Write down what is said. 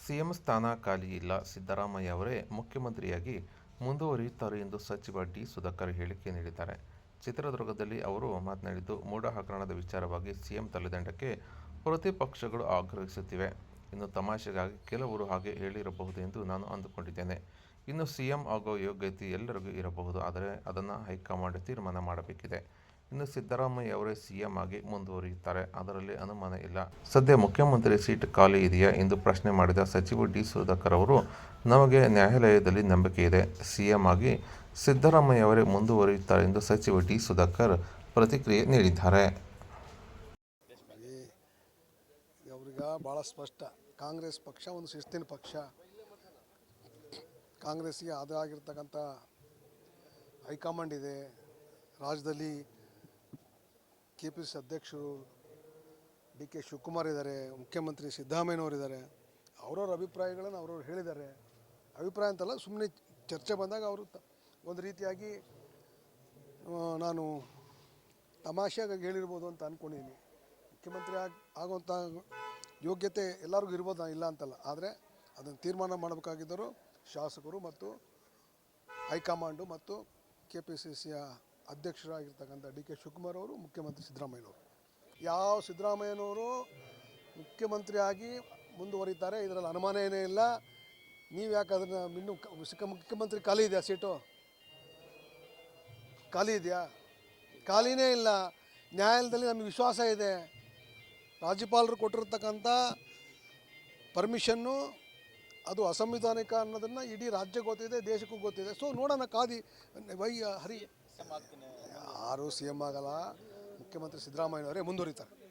CM ಸ್ಥಾನ ಖಾಲಿ ಇಲ್ಲ. ಸಿದ್ದರಾಮಯ್ಯ ಅವರೇ ಮುಖ್ಯಮಂತ್ರಿಯಾಗಿ ಮುಂದುವರಿಯುತ್ತಾರೆ ಎಂದು ಸಚಿವ ಡಿ ಸುಧಾಕರ್ ಹೇಳಿಕೆ ನೀಡಿದ್ದಾರೆ. ಚಿತ್ರದುರ್ಗದಲ್ಲಿ ಅವರು ಮಾತನಾಡಿದ್ದು ಮೂಡ ಹಗರಣದ ವಿಚಾರವಾಗಿ ಸಿಎಂ ತಲೆದಂಡಕ್ಕೆ ಪ್ರತಿಪಕ್ಷಗಳು ಆಗ್ರಹಿಸುತ್ತಿವೆ. ಇನ್ನು ತಮಾಷೆಗಾಗಿ ಕೆಲವರು ಹಾಗೆ ಹೇಳಿರಬಹುದು ಎಂದು ನಾನು ಅಂದುಕೊಂಡಿದ್ದೇನೆ. ಇನ್ನು ಸಿಎಂ ಆಗೋ ಯೋಗ್ಯತೆ ಎಲ್ಲರಿಗೂ ಇರಬಹುದು, ಆದರೆ ಅದನ್ನು ಹೈಕಮಾಂಡ್ ತೀರ್ಮಾನ ಮಾಡಬೇಕಿದೆ. ಇನ್ನು ಸಿದ್ದರಾಮಯ್ಯ ಅವರೇ ಸಿಎಂ ಆಗಿ ಮುಂದುವರಿಯುತ್ತಾರೆ. ಅದರಲ್ಲಿ ಅನುಮಾನ ಇಲ್ಲ. ಸದ್ಯ ಮುಖ್ಯಮಂತ್ರಿ ಸೀಟ್ ಖಾಲಿ ಇದೆಯಾ ಎಂದು ಪ್ರಶ್ನೆ ಮಾಡಿದ ಸಚಿವ ಡಿ ಸುಧಾಕರ್ ಅವರು, ನಮಗೆ ನ್ಯಾಯಾಲಯದಲ್ಲಿ ನಂಬಿಕೆ ಇದೆ. ಸಿಎಂ ಆಗಿ ಸಿದ್ದರಾಮಯ್ಯ ಅವರೇ ಮುಂದುವರಿಯುತ್ತಾರೆ ಎಂದು ಸಚಿವ ಡಿ ಸುಧಾಕರ್ ಪ್ರತಿಕ್ರಿಯೆ ನೀಡಿದ್ದಾರೆ. ಭಾಳ ಸ್ಪಷ್ಟ. ಕಾಂಗ್ರೆಸ್ ಪಕ್ಷ ಒಂದು ಶಿಸ್ತಿನ ಪಕ್ಷ. ಕಾಂಗ್ರೆಸ್ಗೆ ಅದಾಗಿರ್ತಕ್ಕಂಥ ಹೈಕಮಾಂಡ್ ಇದೆ. ರಾಜ್ಯದಲ್ಲಿ ಕೆ ಪಿ ಸಿ ಅಧ್ಯಕ್ಷರು ಡಿ ಕೆ ಶಿವಕುಮಾರ್ ಇದ್ದಾರೆ, ಮುಖ್ಯಮಂತ್ರಿ ಸಿದ್ದರಾಮಯ್ಯನವರು ಇದ್ದಾರೆ, ಅವ್ರವ್ರ ಅಭಿಪ್ರಾಯಗಳನ್ನು ಅವ್ರವ್ರು ಹೇಳಿದ್ದಾರೆ. ಅಭಿಪ್ರಾಯ ಅಂತಲ್ಲ ಸುಮ್ಮನೆ ಚರ್ಚೆ ಬಂದಾಗ ಅವರು ಒಂದು ರೀತಿಯಾಗಿ ನಾನು ತಮಾಷೆಯಾಗಿ ಹೇಳಿರ್ಬೋದು ಅಂತ ಅಂದ್ಕೊಂಡಿದ್ದೀನಿ ಮುಖ್ಯಮಂತ್ರಿ ಆಗಿ ಆಗುವಂಥ ಯೋಗ್ಯತೆ ಎಲ್ಲರಿಗೂ ಇರ್ಬೋದು ಇಲ್ಲ ಅಂತಲ್ಲ. ಆದರೆ ಅದನ್ನು ತೀರ್ಮಾನ ಮಾಡಬೇಕಾಗಿದ್ದರು ಶಾಸಕರು ಮತ್ತು ಹೈಕಮಾಂಡು ಮತ್ತು ಕೆ ಪಿ ಸಿ ಸಿಯ ಅಧ್ಯಕ್ಷರಾಗಿರ್ತಕ್ಕಂಥ ಡಿ ಕೆ ಶಿವಕುಮಾರ್ ಅವರು, ಮುಖ್ಯಮಂತ್ರಿ ಸಿದ್ದರಾಮಯ್ಯನವರು. ಯಾವ ಸಿದ್ದರಾಮಯ್ಯನವರು ಮುಖ್ಯಮಂತ್ರಿಯಾಗಿ ಮುಂದುವರಿತಾರೆ, ಇದರಲ್ಲಿ ಅನುಮಾನ ಏನೇ ಇಲ್ಲ. ನೀವು ಯಾಕೆ ಅದನ್ನು ಇನ್ನೂ ಮುಖ್ಯಮಂತ್ರಿ ಖಾಲಿ ಇದೆಯಾ ಸೀಟು? ಖಾಲಿ ಇದೆಯಾ? ಖಾಲಿನೇ ಇಲ್ಲ. ನ್ಯಾಯಾಲಯದಲ್ಲಿ ನಮಗೆ ವಿಶ್ವಾಸ ಇದೆ. ರಾಜ್ಯಪಾಲರು ಕೊಟ್ಟಿರ್ತಕ್ಕಂಥ ಪರ್ಮಿಷನ್ನು, ಅದು ಅಸಂವಿಧಾನಿಕ ಅನ್ನೋದನ್ನು ಇಡೀ ರಾಜ್ಯಕ್ಕೆ ಗೊತ್ತಿದೆ, ದೇಶಕ್ಕೂ ಗೊತ್ತಿದೆ. ಸೊ ನೋಡೋಣ ಕಾದಿ ವೈ ಹರಿ ಯಾರು ಸಿ ಎಂ ಆಗಲ್ಲ. ಮುಖ್ಯಮಂತ್ರಿ ಸಿದ್ದರಾಮಯ್ಯನವರೇ ಮುಂದುವರಿತಾರೆ.